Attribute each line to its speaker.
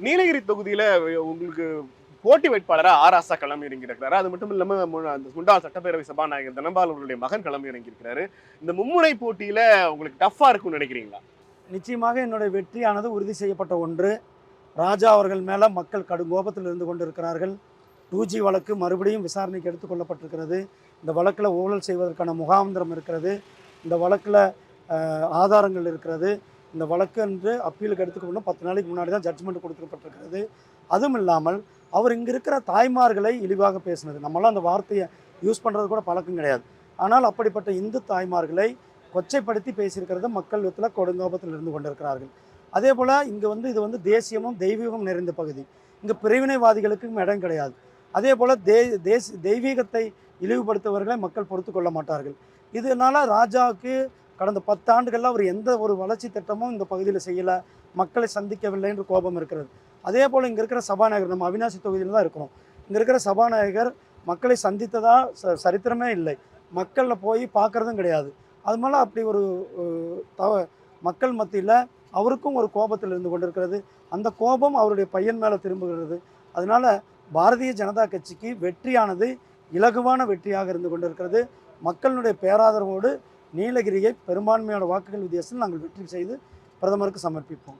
Speaker 1: நீலகிரி தொகுதியில உங்களுக்கு போட்டி வேட்பாளரா ஆராசா களம் இறங்கியிருக்கிறாரு அது மட்டும் இல்லாம மு- அந்த முன்னாள் சட்டப்பேரவை சபாநாயகர் தனபால் அவர்களுடைய மகன் களம் இறங்கியிருக்கிறாரு இந்த மும்முனை போட்டியில உங்களுக்கு டஃப்பா இருக்கும்னு நினைக்கிறீங்களா?
Speaker 2: நிச்சயமாக என்னுடைய வெற்றியானது உறுதி செய்யப்பட்ட ஒன்று. ராஜா அவர்கள் மேலே மக்கள் கடும் கோபத்தில் இருந்து கொண்டிருக்கிறார்கள். டூ ஜி வழக்கு மறுபடியும் விசாரணைக்கு எடுத்துக்கொள்ளப்பட்டிருக்கிறது இந்த வழக்கில் ஊழல் செய்வதற்கான முகாந்திரம் இருக்கிறது. இந்த வழக்கில் ஆதாரங்கள் இருக்கிறது. இந்த வழக்கு என்று அப்பீலுக்கு எடுத்துக்கணும் பத்து நாளைக்கு முன்னாடி தான் ஜட்ஜ்மெண்ட் கொடுக்கப்பட்டிருக்கிறது. அதுவும் இல்லாமல் அவர் இங்கே இருக்கிற தாய்மார்களை இழிவாக பேசினது. நம்மளாம் அந்த வார்த்தையை யூஸ் பண்ணுறது கூட பழக்கம் கிடையாது. ஆனால் அப்படிப்பட்ட இந்து தாய்மார்களை கொச்சைப்படுத்தி பேசியிருக்கிறது மக்கள் விதத்தில் கொடுங்கோபத்தில் இருந்து கொண்டிருக்கிறார்கள். அதே போல் இங்கே வந்து இது வந்து தேசியமும் தெய்வீகமும் நிறைந்த பகுதி. இங்கே பிரிவினைவாதிகளுக்கும் இடம் கிடையாது. அதே போல் தே தேசி தெய்வீகத்தை இழிவுபடுத்துவர்களை மக்கள் பொறுத்து கொள்ள மாட்டார்கள். இதனால் ராஜாவுக்கு கடந்த பத்தாண்டுகளில் அவர் எந்த ஒரு வளர்ச்சி திட்டமும் இந்த பகுதியில் செய்யலை. மக்களை சந்திக்கவில்லை என்று கோபம் இருக்கிறது. அதே போல் இங்கே இருக்கிற சபாநாயகர் நம்ம அவினாசி தொகுதியில் தான் இருக்கிறோம். இங்கே இருக்கிற சபாநாயகர் மக்களை சந்தித்ததா ச சரித்திரமே இல்லை. மக்களில் போய் பார்க்குறதும் கிடையாது. அது மேலே அப்படி ஒரு தவ மக்கள் மத்தியில் அவருக்கும் ஒரு கோபத்தில் இருந்து கொண்டிருக்கிறது. அந்த கோபம் அவருடைய பையன் மேலே திரும்புகிறது. அதனால் பாரதிய ஜனதா கட்சிக்கு வெற்றியானது இலகுவான வெற்றியாக இருந்து கொண்டிருக்கிறது. மக்களுடைய பேராதரவோடு நீலகிரியை பெரும்பான்மையான வாக்குகள் வித்தியாசத்தில் நாங்கள் வெற்றி செய்து பிரதமருக்கு சமர்ப்பிப்போம்.